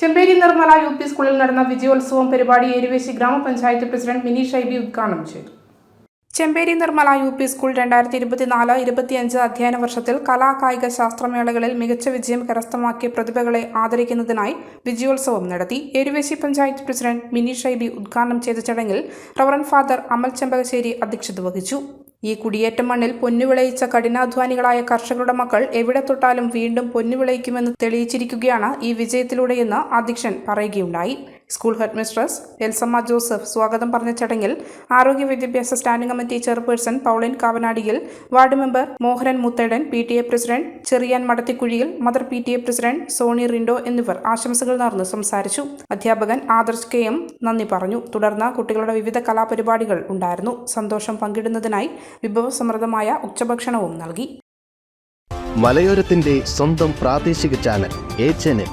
Chemperi Nirmala U P സ്കൂളിൽ നടന്ന വിജയോത്സവം പരിപാടി എരുവേശി ഗ്രാമപഞ്ചായത്ത് പ്രസിഡന്റ് മിനി ഷൈബി ഉദ്ഘാടനം ചെയ്തു. Chemperi Nirmala U P school രണ്ടായിരത്തി ഇരുപത്തിനാല് ഇരുപത്തിയഞ്ച് അധ്യയന വർഷത്തിൽ കലാ കായിക ശാസ്ത്രമേളകളിൽ മികച്ച വിജയം കരസ്ഥമാക്കിയ പ്രതിഭകളെ ആദരിക്കുന്നതിനായി വിജയോത്സവം നടത്തി. എരുവേശി പഞ്ചായത്ത് പ്രസിഡന്റ് മിനി ഷൈബി ഉദ്ഘാടനം ചെയ്ത ചടങ്ങിൽ റവറൻ ഫാദർ അമൽ ചെമ്പകശ്ശേരി അധ്യക്ഷത വഹിച്ചു. ഈ കുടിയേറ്റ മണ്ണിൽ പൊന്നുവിളയിച്ച കഠിനാധ്വാനികളായ കർഷകരുടെ മക്കൾ എവിടെ തൊട്ടാലും വീണ്ടും പൊന്നുവിളയിക്കുമെന്ന് തെളിയിച്ചിരിക്കുകയാണ് ഈ വിജയത്തിലൂടെയെന്ന് അധ്യക്ഷൻ പറയുകയുണ്ടായി. School head mistress Elsamma Joseph സ്വാഗതം പറഞ്ഞ ചടങ്ങിൽ ആരോഗ്യ വിദ്യാഭ്യാസ standing committee chairperson Pauline കാവനാടിയിൽ ward member Mohanan Muthedan P T A president Cherian മടത്തിക്കുഴിയിൽ mother P T A president Sony Rindo എന്നിവർ ആശംസകൾ നേർന്ന് സംസാരിച്ചു. അധ്യാപകൻ ആദർശ് കെ എം നന്ദി പറഞ്ഞു. തുടർന്ന് കുട്ടികളുടെ വിവിധ കലാപരിപാടികൾ ഉണ്ടായിരുന്നു. സന്തോഷം പങ്കിടുന്നതിനായി വിഭവസമൃദ്ധമായ ഉച്ചഭക്ഷണവും നൽകി. മലയോരത്തിന്റെ സ്വന്തം പ്രാദേശിക channel N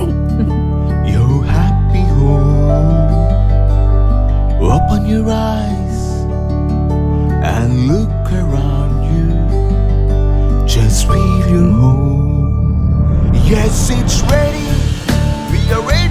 open your eyes and look around you. Just feel your home. Yes, it's ready. We are ready